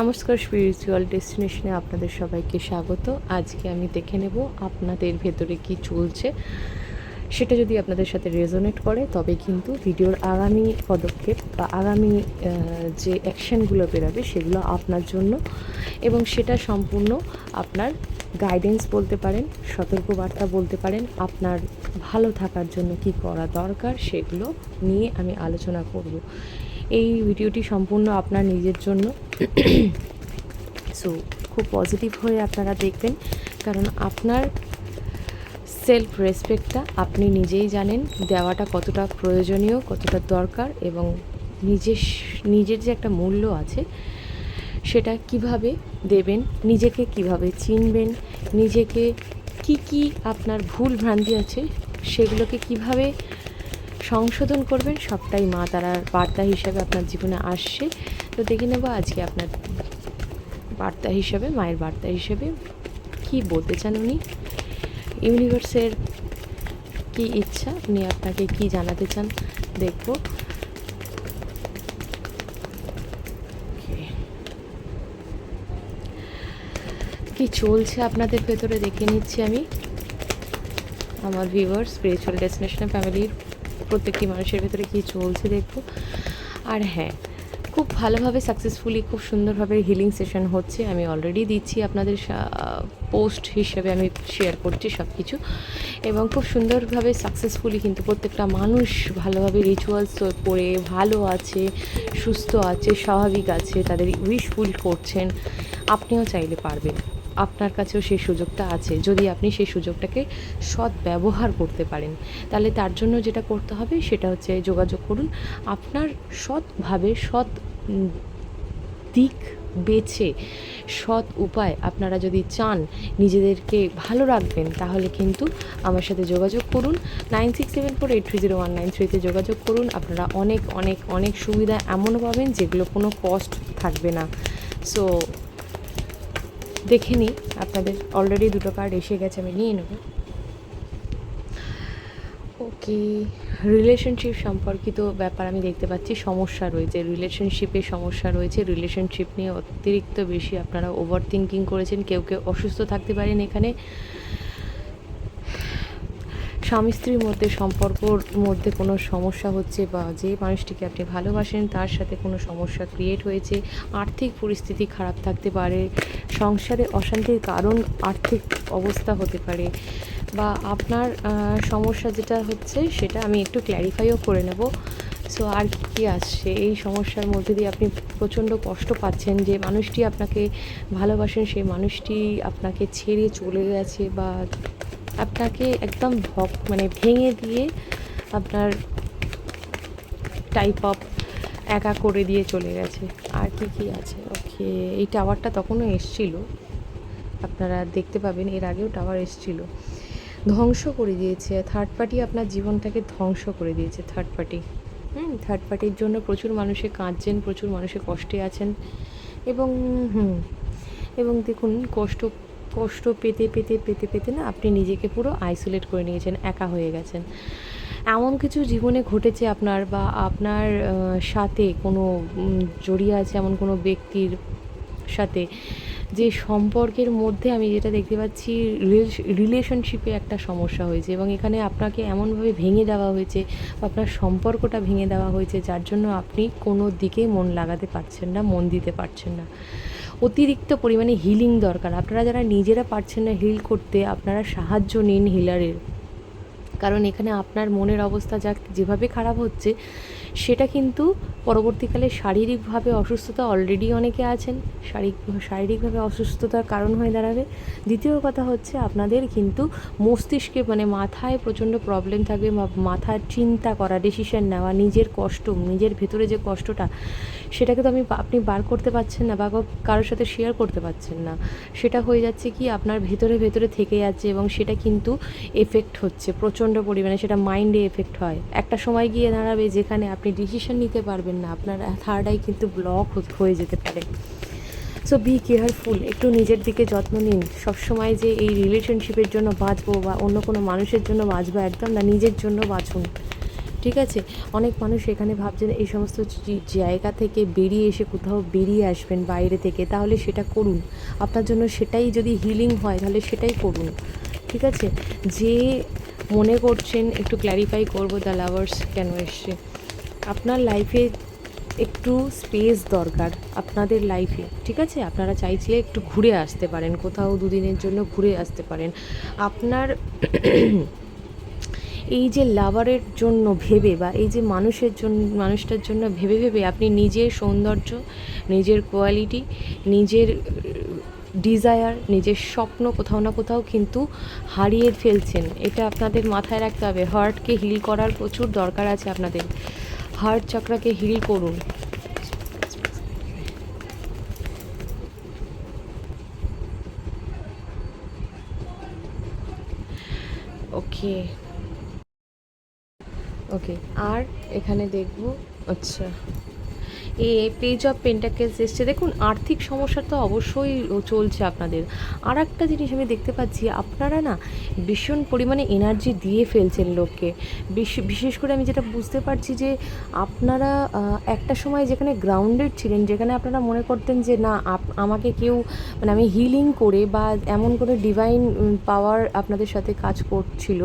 নমস্কার স্পিরিচুয়াল ডেস্টিনেশনে আপনাদের সবাইকে স্বাগত। আজকে আমি দেখে নেব আপনাদের ভেতরে কি চলছে। সেটা যদি আপনাদের সাথে রেজোনেট করে, তবে কিন্তু ভিডিওর আগামী পদক্ষেপ বা আগামী যে অ্যাকশনগুলো বেরোবে সেগুলো আপনার জন্য এবং সেটা সম্পূর্ণ আপনার গাইডেন্স বলতে পারেন, সতর্কবার্তা বলতে পারেন, আপনার ভালো থাকার জন্য কি করা দরকার সেগুলো নিয়ে আমি আলোচনা করব। এই ভিডিওটি সম্পূর্ণ আপনার নিজের জন্য। সো খুব পজিটিভ হয়ে আপনারা দেখবেন, কারণ আপনার সেলফ রেসপেক্টটা আপনি নিজেই জানেন, দেওয়াটা কতটা প্রয়োজনীয়, কতটা দরকার এবং নিজের নিজের যে একটা মূল্য আছে, সেটা কীভাবে দেবেন, নিজেকে কীভাবে চিনবেন, নিজেকে কি কি আপনার ভুল ভ্রান্তি আছে, সেগুলোকে কীভাবে সংশোধন করবেন, সবটাই মা তারার বার্তা হিসাবে আপনার জীবনে আসছে। তো দেখে নেব আজকে আপনার বার্তা হিসাবে, মায়ের বার্তা হিসেবে কি বলতে চান উনি? ইউনিভার্সের কি ইচ্ছা? উনি আপনাকে কি জানাতে চান? দেখব। কি চলছে আপনাদের ভেতরে দেখে নিচ্ছি আমি। আমার ভিউয়ার স্পিরিচুয়াল ডেস্টিনেশন ফ্যামিলির প্রত্যেকটি মানুষের ভেতরে কী চলছে দেখব। আর হ্যাঁ খুব ভালোভাবে সাকসেসফুলি খুব সুন্দরভাবে হিলিং সেশন হচ্ছে। আমি অলরেডি দিচ্ছি আপনাদের পোস্ট হিসেবে আমি শেয়ার করছি সব কিছু এবং খুব সুন্দরভাবে সাকসেসফুলি কিন্তু প্রত্যেকটা মানুষ ভালোভাবে রিচুয়ালস করে, ভালো আছে, সুস্থ আছে, স্বাভাবিক আছে, তাদের উইশফুল করছেন। আপনিও চাইলে পারবেন। আপনার কাছেও সেই সুযোগটা আছে। যদি আপনি সেই সুযোগটাকে সৎ ব্যবহার করতে পারেন, তাহলে তার জন্য যেটা করতে হবে সেটা হচ্ছে যোগাযোগ করুন। আপনার সৎভাবে সৎ দিক বেছে সৎ উপায় আপনারা যদি চান নিজেদেরকে ভালো রাখবেন, তাহলে কিন্তু আমার সাথে যোগাযোগ করুন। Nine six seven four eight three zero one nine থ্রিতে যোগাযোগ করুন। আপনারা অনেক অনেক অনেক সুবিধা এমনও পাবেন যেগুলো কোনো কস্ট থাকবে না। সো দেখে নিই, আপনাদের অলরেডি দুটো কার্ড এসে গেছে, আমি নিয়ে নেব। ওকে রিলেশনশিপ সম্পর্কিত ব্যাপার আমি দেখতে পাচ্ছি, সমস্যা রয়েছে। রিলেশনশিপে সমস্যা রয়েছে রিলেশনশিপ নিয়ে অতিরিক্ত বেশি আপনারা ওভার থিঙ্কিং করেছেন, কেউ কেউ অসুস্থ থাকতে পারেন এখানে। স্বামী স্ত্রীর মধ্যে সম্পর্কর মধ্যে কোনো সমস্যা হচ্ছে বা যে মানুষটিকে আপনি ভালোবাসেন, তার সাথে কোনো সমস্যা ক্রিয়েট হয়েছে, আর্থিক পরিস্থিতি খারাপ থাকতে পারে, সংসারে অশান্তির কারণ, আর্থিক অবস্থা হতে পারে বা আপনার সমস্যা যেটা হচ্ছে সেটা আমি একটু ক্ল্যারিফাইও করে নেব। সো আর কি কী আসছে? এই সমস্যার মধ্যে দিয়ে আপনি প্রচণ্ড কষ্ট পাচ্ছেন যে মানুষটি আপনাকে ভালোবাসেন, সেই মানুষটি আপনাকে ছেড়ে চলে গেছে বা আপনাকে একদম ভক মানে ভেঙে দিয়ে আপনার টাইপ অফ একা করে দিয়ে চলে গেছে। আর কি কি আছে? ওকে এই টাওয়ারটা তখনও এসছিল। আপনারা দেখতে পাবেন, এর আগেও টাওয়ার এসছিল। ধ্বংস করে দিয়েছে। থার্ড পার্টি আপনার জীবনটাকে ধ্বংস করে দিয়েছে থার্ড পার্টি হুম থার্ড পার্টির জন্য প্রচুর মানুষে কাঁদছেন, প্রচুর মানুষে কষ্টে আছেন। এবং, হুম, এবং দেখুন, কষ্ট কষ্ট পেতে পেতে পেতে পেতে না আপনি নিজেকে পুরো আইসোলেট করে নিয়েছেন, একা হয়ে গেছেন। এমন কিছু জীবনে ঘটেছে আপনার বা আপনার সাথে কোনো জড়িয়ে আছে এমন কোনো ব্যক্তির সাথে যে সম্পর্কের মধ্যে আমি যেটা দেখতে পাচ্ছি রিলেশনশিপে একটা সমস্যা হয়েছে এবং এখানে আপনাকে এমনভাবে ভেঙে দেওয়া হয়েছে বা আপনার সম্পর্কটা ভেঙে দেওয়া হয়েছে যার জন্য আপনি কোনো দিকে মন লাগাতে পারছেন না, মন দিতে পারছেন না। অতিরিক্ত পরিমাণে হিলিং দরকার। আপনারা যারা নিজেরা পারছেন না হিল করতে, আপনারা সাহায্য নিন হিলারের কারণ এখানে আপনার মনের অবস্থা যা যেভাবে খারাপ হচ্ছে, সেটা কিন্তু পরবর্তীকালে শারীরিকভাবে অসুস্থতা অলরেডি অনেকে আছেন। শারীরিক, শারীরিকভাবে অসুস্থতার কারণ হয়ে দাঁড়াবে। দ্বিতীয় কথা হচ্ছে, আপনাদের কিন্তু মস্তিষ্কে মানে মাথায় প্রচণ্ড প্রবলেম থাকবে মাথার চিন্তা করা ডিসিশন নেওয়া, নিজের কষ্ট, নিজের ভেতরে যে কষ্টটা সেটাকে তো আমি আপনি বার করতে পারছেন না বা কারোর সাথে শেয়ার করতে পারছেন না। সেটা হয়ে যাচ্ছে কি, আপনার ভেতরে ভেতরে থেকে যাচ্ছে এবং সেটা কিন্তু এফেক্ট হচ্ছে, প্রচণ্ড পরিমাণে সেটা মাইন্ডে এফেক্ট হয়। একটা সময় গিয়ে দাঁড়াবে যেখানে আপনি ডিসিশন নিতে পারবেন না, আপনার থার্ড আই কিন্তু ব্লক হয়ে যেতে পারে। সো বি কেয়ারফুল একটু নিজের দিকে যত্ন নিন। সবসময় যে এই রিলেশনশিপের জন্য বাঁচবো বা অন্য কোনো মানুষের জন্য বাঁচবো, একদম না, নিজের জন্য বাঁচুন। ঠিক আছে? অনেক মানুষ এখানে ভাবছেন এই সমস্ত জায়গা থেকে বেরিয়ে এসে কোথাও বেরিয়ে আসবেন বাইরে থেকে, তাহলে সেটা করুন। আপনার জন্য সেটাই যদি হিলিং হয়, তাহলে সেটাই করুন। ঠিক আছে? যে মনে করছেন, একটু ক্ল্যারিফাই করব দ্য লাভার্স কেন এসছে। আপনার লাইফে একটু স্পেস দরকার, আপনাদের লাইফে ঠিক আছে? আপনারা চাইছিলে একটু ঘুরে আসতে পারেন, কোথাও দুদিনের জন্য ঘুরে আসতে পারেন। আপনার এই যে লাভারের জন্য ভেবে বা এই যে মানুষের জন্য, মানুষটার জন্য ভেবে ভেবে আপনি নিজের সৌন্দর্য, নিজের কোয়ালিটি নিজের ডিজায়ার নিজের স্বপ্ন কোথাও না কোথাও কিন্তু হারিয়ে ফেলছেন। এটা আপনাদের মাথায় রাখতে হবে। হার্টকে হিল করার প্রচুর দরকার আছে আপনাদের। হার্ট চক্রাকে হিল করুন। ওকে ওকে আর এখানে দেখব আচ্ছা। এ পেজ অফ পেন্টাকেলস এসছে। দেখুন, আর্থিক সমস্যা তো অবশ্যই চলছে আপনাদের। আর একটা জিনিস আমি দেখতে পাচ্ছি, আপনারা না ভীষণ পরিমাণে এনার্জি দিয়ে ফেলছেন লোককে। বিশেষ করে আমি যেটা বুঝতে পারছি যে আপনারা একটা সময় যেখানে গ্রাউন্ডেড ছিলেন, যেখানে আপনারা মনে করতেন যে না আমাকে কেউ মানে আমি হিলিং করে বা এমন কোনো ডিভাইন পাওয়ার আপনাদের সাথে কাজ করছিল,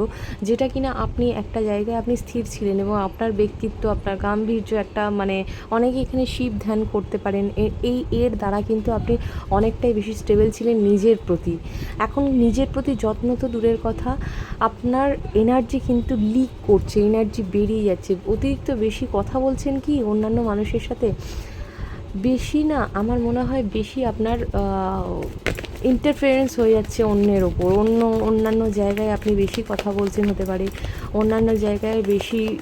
যেটা কিনা আপনি একটা জায়গায় আপনি স্থির ছিলেন এবং আপনার ব্যক্তিত্ব, আপনার গাম্ভীর্য একটা মানে অনেকে এখানে শিব ধ্যান করতে পারেন। এই, এর দ্বারা কিন্তু আপনি অনেকটাই বেশি স্টেবল ছিলেন নিজের প্রতি। এখন নিজের প্রতি যত্ন তো দূরের কথা। আপনার এনার্জি কিন্তু লিক করছে এনার্জি বেরিয়ে যাচ্ছে। অতিরিক্ত বেশি কথা বলছেন কি অন্যান্য মানুষের সাথে? বেশি না, আমার মনে হয় বেশি আপনার ইন্টারফারেন্স হয়ে যাচ্ছে অন্যের ওপর। অন্য, অন্যান্য জায়গায় আপনি বেশি কথা বলছেন হতে পারে। অন্যান্য জায়গায় বেশি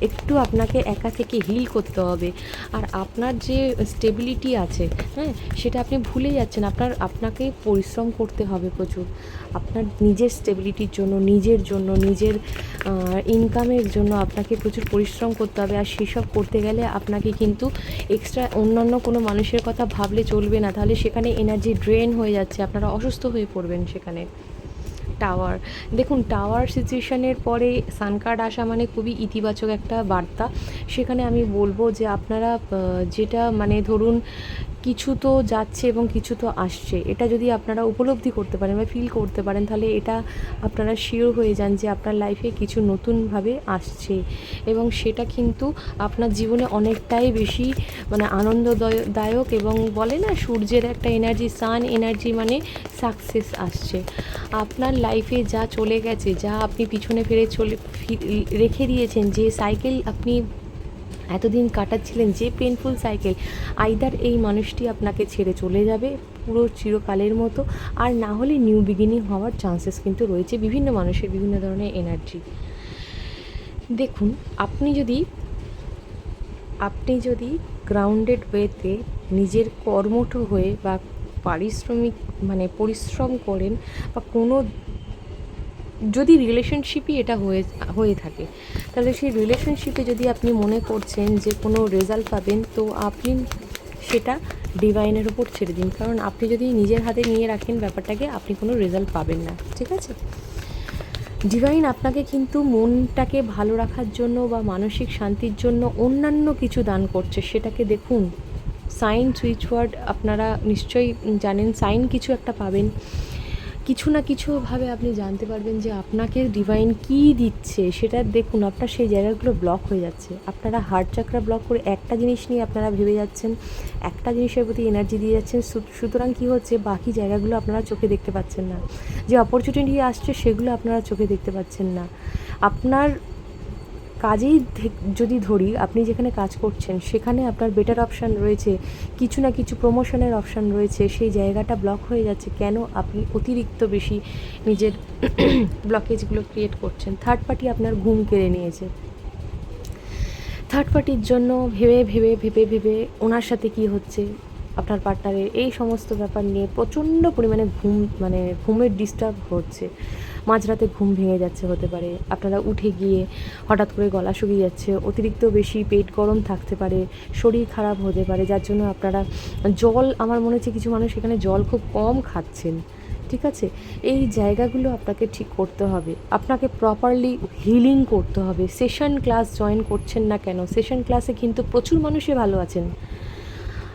একটু আপনাকে একা থেকে হিল করতে হবে। আর আপনার যে স্টেবিলিটি আছে হ্যাঁ সেটা আপনি ভুলে যাচ্ছেন। আপনার, আপনাকে পরিশ্রম করতে হবে প্রচুর। আপনার নিজের স্টেবিলিটির জন্য, নিজের জন্য, নিজের ইনকামের জন্য আপনাকে প্রচুর পরিশ্রম করতে হবে। আর সেসব করতে গেলে আপনাকে কিন্তু এক্সট্রা অন্যান্য কোনো মানুষের কথা ভাবলে চলবে না। তাহলে সেখানে এনার্জি ড্রেন হয়ে যাচ্ছে, আপনারা অসুস্থ হয়ে পড়বেন সেখানে। টাওয়ার দেখুন টাওয়ার সিচুয়েশানের পরে সান কার্ড আসা মানে খুবই ইতিবাচক একটা বার্তা। সেখানে আমি বলব যে আপনারা যেটা মানে ধরুন কিছু তো যাচ্ছে এবং কিছু তো আসছে। এটা যদি আপনারা উপলব্ধি করতে পারেন বা ফিল করতে পারেন, তাহলে এটা আপনারা শিওর হয়ে যান যে আপনার লাইফে কিছু নতুনভাবে আসছে। এবং সেটা কিন্তু আপনার জীবনে অনেকটাই বেশি মানে আনন্দদায়ক এবং বলে না, সূর্যের একটা এনার্জি সান এনার্জি মানে সাকসেস আসছে। আপনার লাইফে যা চলে গেছে, যা আপনি পিছনে ফিরে চলে রেখে দিয়েছেন, যে সাইকেল আপনি এতদিন কাটাচ্ছিলেন যে পেনফুল সাইকেল আইদার এই মানুষটি আপনাকে ছেড়ে চলে যাবে পুরো চিরকালের মতো, আর না হলে নিউ বিগিনিং হওয়ার চান্সেস কিন্তু রয়েছে বিভিন্ন মানুষের বিভিন্ন ধরনের এনার্জি দেখুন, আপনি যদি আপনি যদি গ্রাউন্ডেড ওয়েতে নিজের কর্মঠ হয়ে বা পারিশ্রমিক মানে পরিশ্রম করেন বা কোনো যদি রিলেশনশিপই এটা হয়ে হয়ে থাকে, তাহলে সেই রিলেশনশিপে যদি আপনি মনে করছেন যে কোনো রেজাল্ট পাবেন, তো আপনি সেটা ডিভাইনের উপর ছেড়ে দিন। কারণ আপনি যদি নিজের হাতে নিয়ে রাখেন ব্যাপারটাকে, আপনি কোনো রেজাল্ট পাবেন না, ঠিক আছে? ডিভাইন আপনাকে কিন্তু মনটাকে ভালো রাখার জন্য বা মানসিক শান্তির জন্য অন্যান্য কিছু দান করছে। সেটাকে দেখুন সাইন সুইচ ওয়ার্ড আপনারা নিশ্চয়ই জানেন সাইন কিছু একটা পাবেন। কিছু না কিছুভাবে আপনি জানতে পারবেন যে আপনাকে ডিভাইন কি দিচ্ছে, সেটা দেখুন আপনার সেই জায়গাগুলো ব্লক হয়ে যাচ্ছে। আপনারা হার্ট চাকরা ব্লক করে একটা জিনিস নিয়ে আপনারা ভেবে যাচ্ছেন, একটা জিনিসের প্রতি এনার্জি দিয়ে যাচ্ছেন সুতরাং কি হচ্ছে, বাকি জায়গাগুলো আপনারা চোখে দেখতে পাচ্ছেন না। যে অপরচুনিটি আসছে, সেগুলো আপনারা চোখে দেখতে পাচ্ছেন না। আপনার কাজেই যদি ধরি, আপনি যেখানে কাজ করছেন, সেখানে আপনার বেটার অপশান রয়েছে, কিছু না কিছু প্রমোশনের অপশান রয়েছে, সেই জায়গাটা ব্লক হয়ে যাচ্ছে, কেন আপনি অতিরিক্ত বেশি নিজের ব্লকেজগুলো ক্রিয়েট করছেন? থার্ড পার্টি আপনার ঘুম কেড়ে নিয়েছে। থার্ড পার্টির জন্য ভেবে ভেবে ভেবে ভেবে ওনার সাথে কি হচ্ছে, আপনার পার্টনারের এই সমস্ত ব্যাপার নিয়ে প্রচণ্ড পরিমাণে ঘুম মানে ঘুমের ডিস্টার্ব হচ্ছে। মাঝরাতে ঘুম ভেঙে যাচ্ছে হতে পারে। আপনারা উঠে গিয়ে হঠাৎ করে গলা শুকিয়ে যাচ্ছে, অতিরিক্ত বেশি পেট গরম থাকতে পারে, শরীর খারাপ হতে পারে, যার জন্য আপনারা জল, আমার মনে হচ্ছে কিছু মানুষ এখানে জল খুব কম খাচ্ছেন, ঠিক আছে? এই জায়গাগুলো আপনাকে ঠিক করতে হবে। আপনাকে প্রপারলি হিলিং করতে হবে। সেশন ক্লাস জয়েন করছেন না কেন? সেশন ক্লাসে কিন্তু প্রচুর মানুষই ভালো আছেন।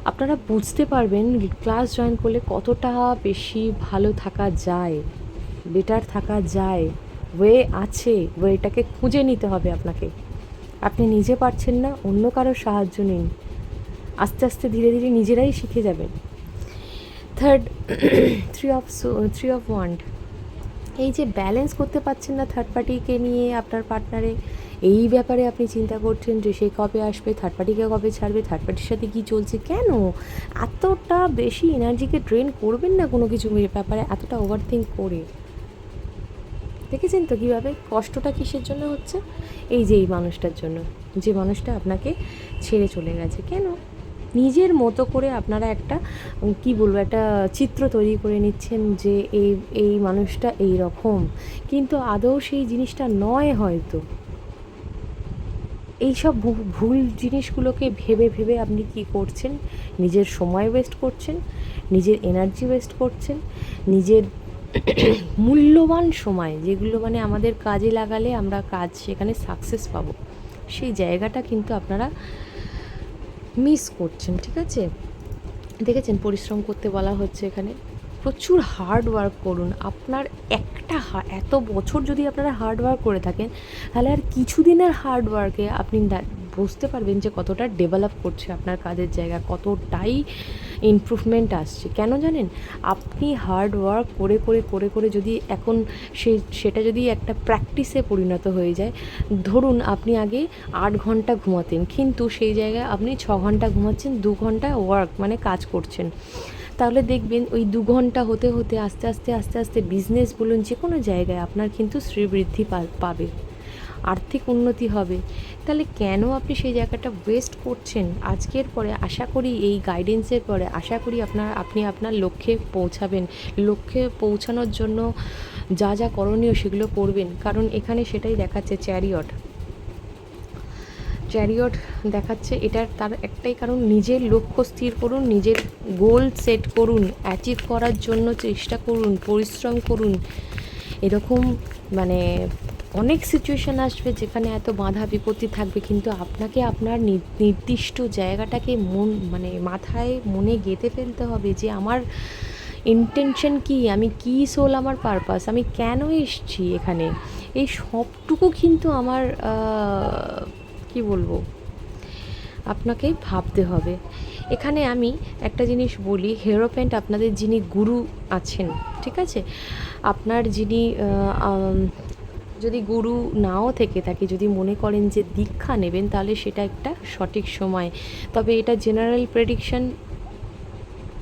আপনারা বুঝতে পারবেন ক্লাস জয়েন করলে কতটা বেশি ভালো থাকা যায়। বেটার থাকা যায়। ওয়ে আছে। ওয়েটাকে খুঁজে নিতে হবে আপনাকে। আপনি নিজে পারছেন না, অন্য কারোর সাহায্য নিন। আস্তে আস্তে ধীরে ধীরে নিজেরাই শিখে যাবেন। Third three of three of wand এই যে ব্যালেন্স করতে পারছেন না থার্ড পার্টিকে নিয়ে আপনার পার্টনারে এই ব্যাপারে আপনি চিন্তা করছেন যে সে কবে আসবে থার্ড পার্টিকে কবে ছাড়বে থার্ড পার্টির সাথে কী চলছে, কেন? এতটা বেশি এনার্জিকে ড্রেন করবেন না কোনো কিছু ব্যাপারে, এতটা ওভার থিঙ্ক করে। দেখেছেন তো কীভাবে? কষ্টটা কিসের জন্য হচ্ছে? এই যে এই মানুষটার জন্য। যে মানুষটা আপনাকে ছেড়ে চলে গেছে। কেন? নিজের মতো করে আপনারা একটা কি বলব, একটা চিত্র তৈরি করে নিচ্ছেন যে এই এই মানুষটা এই রকম কিন্তু আদৌ সেই জিনিসটা নয় হয়তো। এইসব ভুল জিনিসগুলোকে ভেবে ভেবে আপনি কি করছেন? নিজের সময় ওয়েস্ট করছেন? নিজের এনার্জি ওয়েস্ট করছেন? নিজের মূল্যবান সময়, যেগুলো মানে আমাদের কাজে লাগালে আমরা কাজ সেখানে সাকসেস পাবো, সেই জায়গাটা কিন্তু আপনারা মিস করছেন, ঠিক আছে? দেখেছেন পরিশ্রম করতে বলা হচ্ছে এখানে। প্রচুর হার্ড ওয়ার্ক করুন। আপনার একটা এত বছর যদি আপনারা হার্ড ওয়ার্ক করে থাকেন, তাহলে আর কিছুদিনের হার্ড ওয়ার্কে আপনি বুঝতে পারবেন যে কতটা ডেভেলপ করছে আপনার কাজের জায়গা, কতটাই ইমপ্রুভমেন্ট আসছে। কেন জানেন? আপনি হার্ড ওয়ার্ক করে করে করে করে যদি এখন সে, সেটা যদি একটা প্র্যাকটিসে পরিণত হয়ে যায়, ধরুন আপনি আগে আট ঘণ্টা ঘুমাতেন, কিন্তু সেই জায়গায় আপনি ছ ঘণ্টা ঘুমাচ্ছেন, দু ঘণ্টা ওয়ার্ক মানে কাজ করছেন। তাহলে দেখবেন ওই দু ঘণ্টা হতে হতে, আস্তে আস্তে আস্তে আস্তে বিজনেস বলুন যে কোনো জায়গায় আপনার কিন্তু শ্রীবৃদ্ধি পাবে। আর্থিক উন্নতি হবে। তাহলে কেন আপনি সেই জায়গাটা ওয়েস্ট করছেন? আজকের পরে আশা করি এই গাইডেন্সের পরে আশা করি আপনার, আপনি আপনার লক্ষ্যে পৌঁছাবেন। লক্ষ্যে পৌঁছানোর জন্য যা যা করণীয় সেগুলো করবেন। কারণ এখানে সেটাই দেখাচ্ছে চ্যারিয়ট চ্যারিয়ট দেখাচ্ছে এটার তার একটাই কারণ, নিজের লক্ষ্য স্থির করুন, নিজের গোল সেট করুন অ্যাচিভ করার জন্য চেষ্টা করুন, পরিশ্রম করুন। এরকম মানে অনেক সিচুয়েশান আসবে যেখানে এত বাধা বিপত্তি থাকবে, কিন্তু আপনাকে আপনার নির্দিষ্ট জায়গাটাকে মন মানে মাথায় মনে গেঁথে ফেলতে হবে যে আমার ইন্টেনশন কি, আমি কি সোল আমার পারপাস আমি কেন এসছি এখানে? এই সবটুকু কিন্তু আমার কি বলব? আপনাকে ভাবতে হবে। এখানে আমি একটা জিনিস বলি হেরোপ্যান্ট আপনাদের যিনি গুরু আছেন, ঠিক আছে? আপনার যিনি যদি গুরু নাও থেকে থাকে, যদি মনে করেন যে দীক্ষা নেবেন, তাহলে সেটা একটা সঠিক সময়। তবে এটা জেনারেল প্রেডিকশন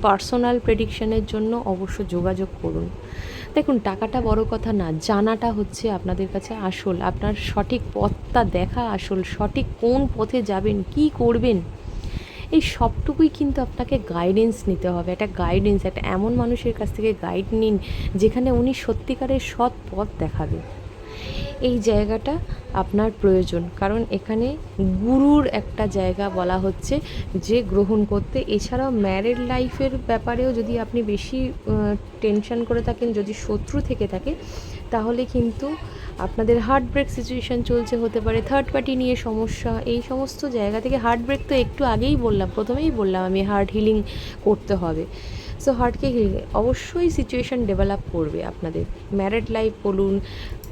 পার্সোনাল প্রেডিকশনের জন্য অবশ্য যোগাযোগ করুন। দেখুন, টাকাটা বড় কথা না, জানাটা হচ্ছে আপনাদের কাছে আসল। আপনার সঠিক পথটা দেখা আসল, সঠিক কোন পথে যাবেন, কি করবেন, এই সবটুকুই কিন্তু আপনাকে গাইডেন্স নিতে হবে। একটা গাইডেন্স একটা এমন মানুষের কাছ থেকে গাইড নিন, যেখানে উনি সত্যিকারের সৎ পথ দেখাবে। এই জায়গাটা আপনার প্রয়োজন। কারণ এখানে গুরুর একটা জায়গা বলা হচ্ছে যে গ্রহণ করতে। এছাড়াও ম্যারেড লাইফের ব্যাপারেও যদি আপনি বেশি টেনশন করে থাকেন, যদি শত্রু থেকে থাকে, তাহলে কিন্তু আপনাদের হার্ট ব্রেক সিচুয়েশান চলছে, হতে পারে থার্ড পার্টি নিয়ে সমস্যা। এই সমস্ত জায়গা থেকে হার্ট ব্রেক তো একটু আগেই বললাম, প্রথমেই বললাম আমি হার্ট হিলিং করতে হবে। সো হার্টকে হিলিং অবশ্যই সিচুয়েশান ডেভেলপ করবে আপনাদের। ম্যারেড লাইফ বলুন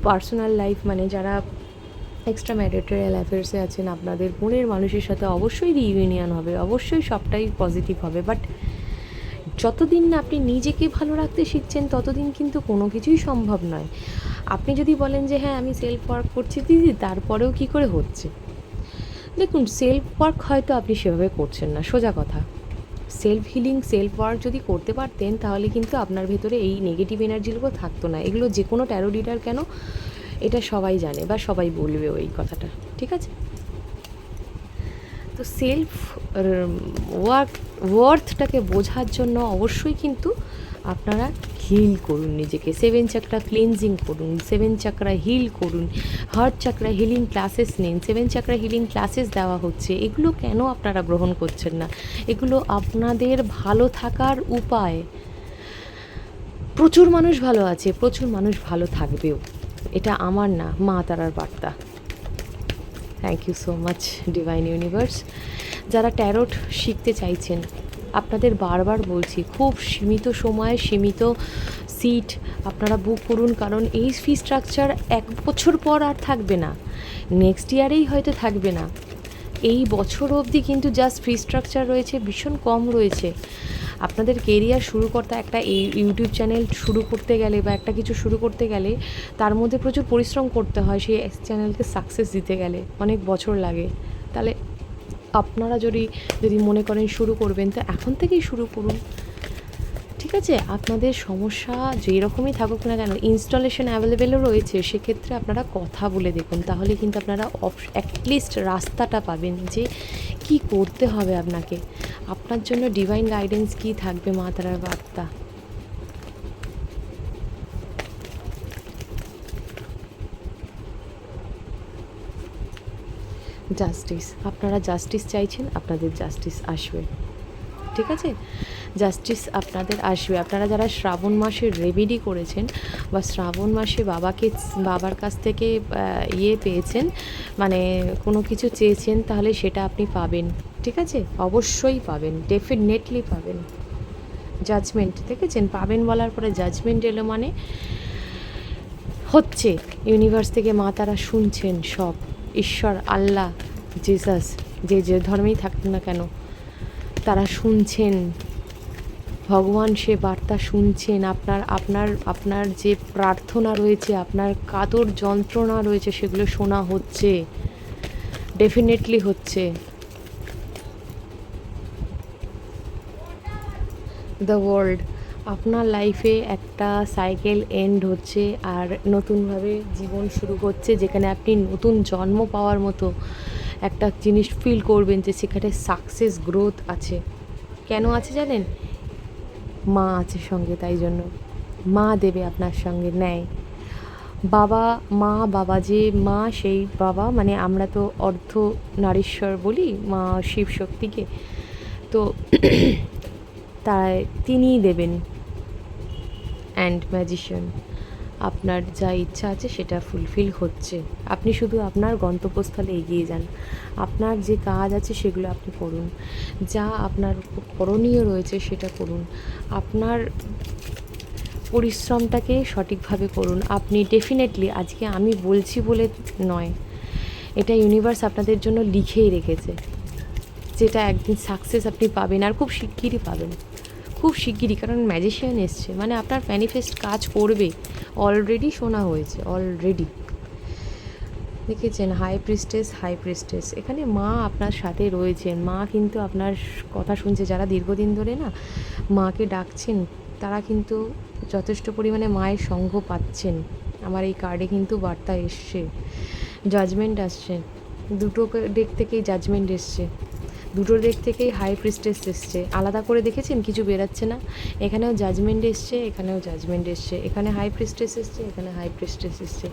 পার্সোনাল লাইফ মানে যারা এক্সট্রা ম্যারিটারিয়াল অ্যাফেয়ার্সে আছেন, আপনাদের মনের মানুষের সাথে অবশ্যই রিইউনিয়ন হবে, অবশ্যই সবটাই পজিটিভ হবে। বাট যতদিন না আপনি নিজেকে ভালো রাখতে শিখছেন, ততদিন কিন্তু কোনো কিছুই সম্ভব নয়। আপনি যদি বলেন যে হ্যাঁ আমি সেলফ ওয়ার্ক করছি, দিদি, তারপরেও কি করে হচ্ছে? দেখুন সেলফ ওয়ার্ক হয়তো আপনি সেভাবে করছেন না, সোজা কথা। সেলফ হিলিং সেলফ ওয়ার্ক যদি করতে পারতেন, তাহলে কিন্তু আপনার ভেতরে এই নেগেটিভ এনার্জিগুলো থাকতো না। এগুলো যে কোনো ট্যারো রিডার কেন? এটা সবাই জানে বা সবাই বলবে ওই কথাটা। ঠিক আছে? তো সেলফ ওয়ার্ক ওয়ার্থটাকে বোঝার জন্য অবশ্যই কিন্তু আপনারা হিল করুন নিজেকে। সেভেন চাকরা ক্লিনজিং করুন সেভেন চাকরা হিল করুন হার্ট চাকরা হিলিং ক্লাসেস নিন। সেভেন চাকরা হিলিং ক্লাসেস দেওয়া হচ্ছে। এগুলো কেন আপনারা গ্রহণ করছেন না? এগুলো আপনাদের ভালো থাকার উপায়। প্রচুর মানুষ ভালো আছে, প্রচুর মানুষ ভালো থাকবেও। এটা আমার না, মা তারার বার্তা। Thank you so much divine universe যারা ট্যারোট শিখতে চাইছেন আপনাদের বারবার বলছি, খুব সীমিত সময়ে সীমিত সিট আপনারা বুক করুন, কারণ এই ফি স্ট্রাকচার এক বছর পর আর থাকবে না। নেক্সট ইয়ারেই হয়তো থাকবে না। এই বছর অবধি কিন্তু জাস্ট ফি স্ট্রাকচার রয়েছে, ভীষণ কম রয়েছে। আপনাদের কেরিয়ার শুরু করতে একটা এই ইউটিউব চ্যানেল শুরু করতে গেলে বা একটা কিছু শুরু করতে গেলে তার মধ্যে প্রচুর পরিশ্রম করতে হয়, সেই চ্যানেলকে সাকসেস দিতে গেলে। অনেক বছর লাগে। তাহলে আপনারা যদি যদি মনে করেন শুরু করবেন, তো এখন থেকেই শুরু করুন। ঠিক আছে? আপনাদের সমস্যা যেই রকমই থাকুক না কেন ইনস্টলেশন অ্যাভেলেবেলও রয়েছে, সেক্ষেত্রে আপনারা কথা বলে দেখুন। তাহলে কিন্তু আপনারা অফ অ্যাটলিস্ট রাস্তাটা পাবেন যে কি করতে হবে আপনাকে। আপনার জন্য ডিভাইন গাইডেন্স কি থাকবে মা তারার বার্তা? জাস্টিস আপনারা জাস্টিস চাইছেন, আপনাদের জাস্টিস আসবে। ঠিক আছে? জাস্টিস আপনাদের আসবে। আপনারা যারা শ্রাবণ মাসে রেমেডি করেছেন বা শ্রাবণ মাসে বাবাকে, বাবার কাছ থেকে ইয়ে পেয়েছেন মানে কোনো কিছু চেয়েছেন, তাহলে সেটা আপনি পাবেন। ঠিক আছে? অবশ্যই পাবেন। ডেফিনেটলি পাবেন। জাজমেন্ট দেখেছেন পাবেন বলার পরে জাজমেন্ট এলো মানে হচ্ছে ইউনিভার্স থেকে মা তারা শুনছেন সব। ঈশ্বর, আল্লাহ, জিসাস, যে যে ধর্মেই থাকুক না কেন, তারা শুনছেন। ভগবান সে বার্তা শুনছেন। আপনার আপনার আপনার যে প্রার্থনা রয়েছে, আপনার কাতর যন্ত্রণা রয়েছে, সেগুলো শোনা হচ্ছে। ডেফিনেটলি হচ্ছে। দ্য ওয়ার্ল্ড আপনার লাইফে একটা সাইকেল এন্ড হচ্ছে আর নতুনভাবে জীবন শুরু হচ্ছে যেখানে আপনি নতুন জন্ম পাওয়ার মতো একটা জিনিস ফিল করবেন যে সেখানে সাকসেস গ্রোথ আছে। কেন আছে জানেন? মা আছে সঙ্গে, তাই জন্য। মা দেবে আপনার সঙ্গে নেয় বাবা, মা, বাবা যে মা, সেই বাবা মানে আমরা তো অর্ধ নারীশ্বর বলি, মা শিব শক্তিকে। তো তাই তিনিই দেবেন। অ্যান্ড ম্যাজিশিয়ান আপনার যা ইচ্ছা আছে সেটা ফুলফিল হচ্ছে। আপনি শুধু আপনার গন্তব্যস্থলে এগিয়ে যান। আপনার যে কাজ আছে সেগুলো আপনি করুন। যা আপনার করণীয় রয়েছে সেটা করুন। আপনার পরিশ্রমটাকে সঠিকভাবে করুন। আপনি ডেফিনেটলি আজকে আমি বলছি বলে নয়, এটা ইউনিভার্স আপনাদের জন্য লিখেই রেখেছে। যেটা একদিন সাকসেস আপনি পাবেন আর খুব শিগগিরই পাবেন। খুব শিগগিরই, কারণ ম্যাজিশিয়ান এসছে। মানে আপনার ম্যানিফেস্ট কাজ করবে। অলরেডি শোনা হয়েছে অলরেডি দেখেছেন হাই প্রিস্টেস হাই প্রিস্টেস এখানে মা আপনার সাথে রয়েছেন। মা কিন্তু আপনার কথা শুনছে। যারা দীর্ঘদিন ধরে না মাকে ডাকছেন, তারা কিন্তু যথেষ্ট পরিমাণে মায়ের সঙ্গ পাচ্ছেন। আমার এই কার্ডে কিন্তু বার্তা এসছে। জাজমেন্ট আসছে। দুটো ডেক থেকেই জাজমেন্ট এসছে। দুটো দিক থেকেই হাই প্রিস্টেস এসছে। আলাদা করে দেখেছেন? কিছু বেরাচ্ছে না। এখানেও জাজমেন্ট এসছে, এখানেও জাজমেন্ট এসছে। এখানে হাই প্রিস্টেস এসছে, এখানে হাই প্রিস্টেস এসছে।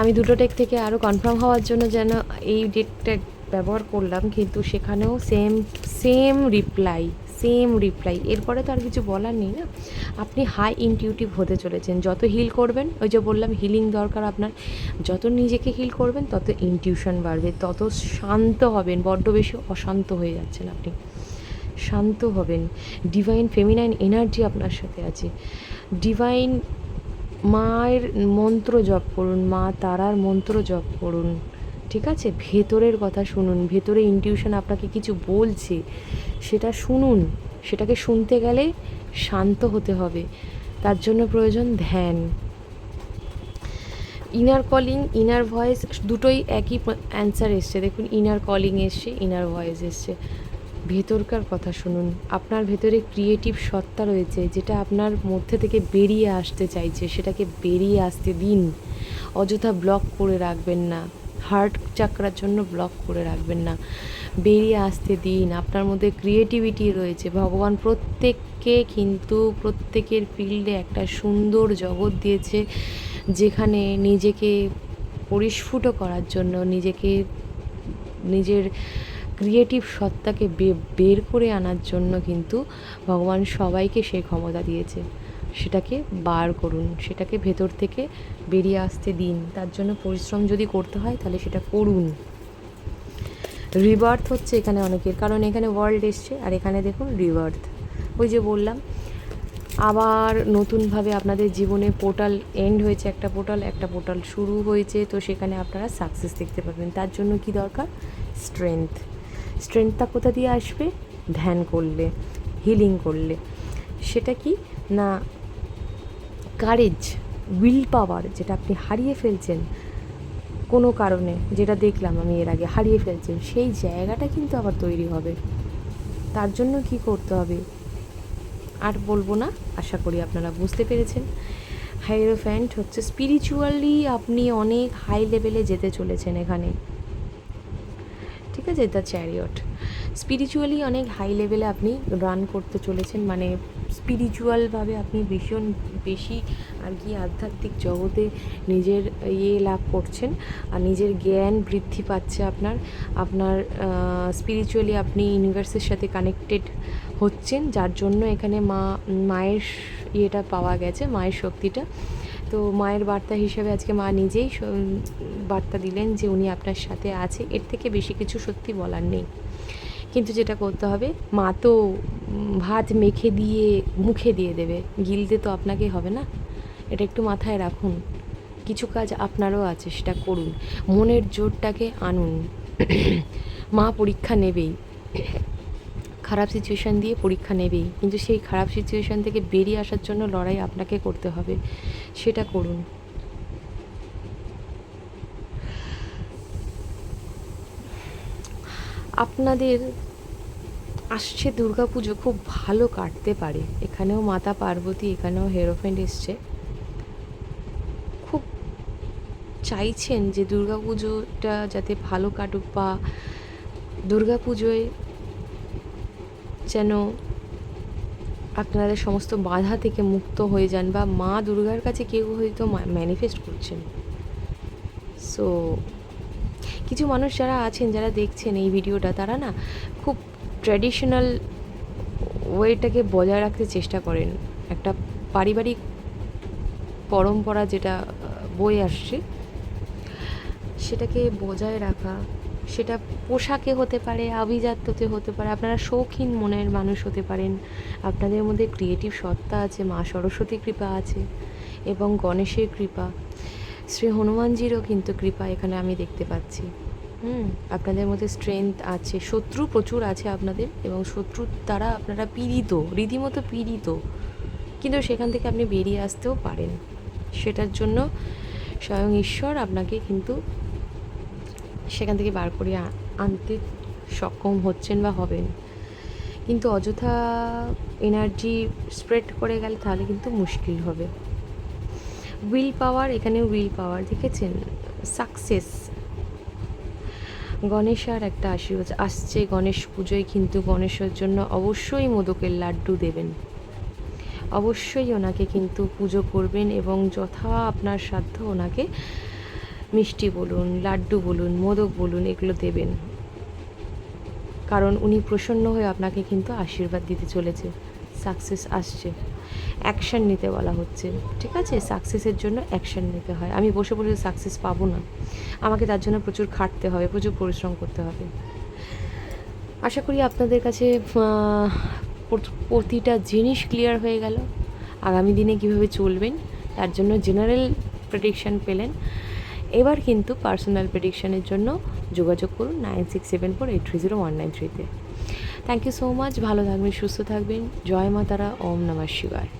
আমি দুটো ডেক থেকে আরও কনফার্ম হওয়ার জন্য যেন এই ডেটটা ব্যবহার করলাম, কিন্তু সেখানেও same same reply same reply এরপরে তো আর কিছু বলার নেই না? আপনি হাই ইনটিউটিভ হতে চলেছেন। যত হিল করবেন, ওই যে বললাম হিলিং দরকার আপনার। যত নিজেকে হিল করবেন, তত ইনটিউশন বাড়বে। তত শান্ত হবেন। বড্ড বেশি অশান্ত হয়ে যাচ্ছেন আপনি। শান্ত হবেন। ডিভাইন ফেমিনাইন এনার্জি আপনার সাথে আছে। ডিভাইন মায়ের মন্ত্র জপ করুন, মা তারার মন্ত্র জপ করুন। ঠিক আছে? ভেতরের কথা শুনুন, ভেতরে ইনটিউশন আপনাকে কিছু বলছে, সেটা শুনুন। সেটাকে শুনতে গেলে শান্ত হতে হবে। তার জন্য প্রয়োজন ধ্যান। ইনার কলিং ইনার ভয়েস দুটোই একই অ্যান্সার এসছে। দেখুন ইনার কলিং এসছে ইনার ভয়েস এসছে। ভেতরকার কথা শুনুন। আপনার ভেতরে ক্রিয়েটিভ সত্তা রয়েছে, যেটা আপনার মধ্যে থেকে বেরিয়ে আসতে চাইছে। সেটাকে বেরিয়ে আসতে দিন। অযথা ব্লক করে রাখবেন না। হার্ট চাকরার জন্য ব্লক করে রাখবেন না। বেরিয়ে আসতে দিন। আপনার মধ্যে ক্রিয়েটিভিটি রয়েছে। ভগবান প্রত্যেককে কিন্তু প্রত্যেকের ফিল্ডে একটা সুন্দর জগৎ দিয়েছে, যেখানে নিজেকে পরিস্ফুট করার জন্য, নিজেকে, নিজের ক্রিয়েটিভ সত্তাকে বের করে আনার জন্য কিন্তু ভগবান সবাইকে সেই ক্ষমতা দিয়েছে। সেটাকে বার করুন, সেটাকে ভেতর থেকে বেরিয়ে আসতে দিন। তার জন্য পরিশ্রম যদি করতে হয়, তাহলে সেটা করুন। রিবার্থ হচ্ছে এখানে অনেকের, কারণ এখানে ওয়ার্ল্ড এসছে। আর এখানে দেখুন রিবার্থ ওই যে বললাম, আবার নতুনভাবে আপনাদের জীবনে পোর্টাল এন্ড হয়েছে, একটা পোর্টাল একটা পোর্টাল শুরু হয়েছে। তো সেখানে আপনারা সাকসেস দেখতে পাবেন তার জন্য কি দরকার? স্ট্রেংথ স্ট্রেংথটা কোথা দিয়ে আসবে? ধ্যান করলে হিলিং করলে। সেটা কি? না কারেজ উইল পাওয়ার যেটা আপনি হারিয়ে ফেলছেন কোনো কারণে, যেটা দেখলাম আমি এর আগে, হারিয়ে ফেলছেন, সেই জায়গাটা কিন্তু আবার তৈরি হবে। তার জন্য কি করতে হবে? আর বলব না, আশা করি আপনারা বুঝতে পেরেছেন। হাইরোফ্যান্ট হচ্ছে স্পিরিচুয়ালি আপনি অনেক হাই লেভেলে যেতে চলেছেন এখানে। ঠিক আছে? দ্য চ্যারিয়ট স্পিরিচুয়ালি অনেক হাই লেভেলে আপনি রান করতে চলেছেন মানে স্পিরিচুয়ালভাবে আপনি ভীষণ বেশি আর কি আধ্যাত্মিক জগতে নিজের ইয়ে লাভ করছেন আর নিজের জ্ঞান বৃদ্ধি পাচ্ছে আপনার আপনার স্পিরিচুয়ালি আপনি ইউনিভার্সের সাথে কানেক্টেড হচ্ছেন, যার জন্য এখানে মা, মায়ের ইয়েটা পাওয়া গেছে, মায়ের শক্তিটা। তো মায়ের বার্তা হিসেবে আজকে মা নিজেই বার্তা দিলেন যে উনি আপনার সাথে আছে, এর থেকে বেশি কিছু সত্যি বলার নেই। কিন্তু যেটা করতে হবে, মা তো ভাত মেখে দিয়ে, মুখে দিয়ে দেবে। গিলতে তো আপনাকে হবে না। এটা একটু মাথায় রাখুন। কিছু কাজ আপনারও আছে, সেটা করুন। মনের জোরটাকে আনুন। মা পরীক্ষা নেবেই। খারাপ সিচুয়েশান দিয়ে পরীক্ষা নেবেই। কিন্তু সেই খারাপ সিচুয়েশান থেকে বেরিয়ে আসার জন্য লড়াই আপনাকে করতে হবে। সেটা করুন। আপনাদের আসছে দুর্গাপুজো, খুব ভালো কাটতে পারে। এখানেও মাতা পার্বতী, এখানেও হেরোফেন্ট এসছে। খুব চাইছেন যে দুর্গাপুজোটা যাতে ভালো কাটুক বা দুর্গাপুজোয় যেন আপনারা সমস্ত বাধা থেকে মুক্ত হয়ে যান বা মা দুর্গার কাছে কেউ হয়তো ম্যানিফেস্ট করছেন। সো কিছু মানুষ যারা আছেন, যারা দেখছেন এই ভিডিওটা, তারা না খুব ট্র্যাডিশনাল ওয়েটাকে বজায় রাখতে চেষ্টা করেন। একটা পারিবারিক পরম্পরা যেটা বয়ে আসছে, সেটাকে বজায় রাখা, সেটা পোশাকে হতে পারে, আভিজাত্যতে হতে পারে, আপনারা শৌখিন মনের মানুষ হতে পারেন, আপনাদের মধ্যে ক্রিয়েটিভ সত্তা আছে, মা সরস্বতী কৃপা আছে, এবং গণেশের কৃপা। শ্রী হনুমানজিরও কিন্তু কৃপা এখানে আমি দেখতে পাচ্ছি। হুম, আপনাদের মধ্যে স্ট্রেংথ আছে, শত্রু প্রচুর আছে আপনাদের এবং শত্রুর দ্বারা আপনারা পীড়িত, রীতিমতো পীড়িত। কিন্তু সেখান থেকে আপনি বেরিয়ে আসতেও পারেন। সেটার জন্য স্বয়ং ঈশ্বর আপনাকে কিন্তু সেখান থেকে বার করে আনতে সক্ষম হচ্ছেন বা হবেন। কিন্তু অযথা এনার্জি স্প্রেড করে গেলে তাহলে কিন্তু মুশকিল হবে। উইল পাওয়ার এখানে উইল পাওয়ার, দেখেছেন? সাকসেস। গণেশার একটা আশীর্বাদ আসছে, গণেশ পুজোয় কিন্তু গণেশের জন্য অবশ্যই মোদকের লাড্ডু দেবেন। অবশ্যই ওনাকে কিন্তু পুজো করবেন এবং যথা আপনার সাধ্য ওনাকে মিষ্টি বলুন, লাড্ডু বলুন, মোদক বলুন, এগুলো দেবেন। কারণ উনি প্রসন্ন হয়ে আপনাকে কিন্তু আশীর্বাদ দিতে চলেছে। সাকসেস আসছে। অ্যাকশন নিতে বলা হচ্ছে, ঠিক আছে? সাকসেসের জন্য অ্যাকশন নিতে হয়। আমি বসে বসে সাকসেস পাবো না। আমাকে তার জন্য প্রচুর খাটতে হবে, প্রচুর পরিশ্রম করতে হবে। আশা করি আপনাদের কাছে প্রতিটা জিনিস ক্লিয়ার হয়ে গেল। আগামী দিনে কীভাবে চলবেন, তার জন্য জেনারেল প্রেডিকশান পেলেন। এবার কিন্তু পার্সোনাল প্রেডিকশানের জন্য যোগাযোগ করুন nine six seven four eight three zero one nine থ্রিতে থ্যাংক ইউ সো মাচ ভালো থাকবেন, সুস্থ থাকবেন। জয় মাতারা, ওম নমঃ শিবায়।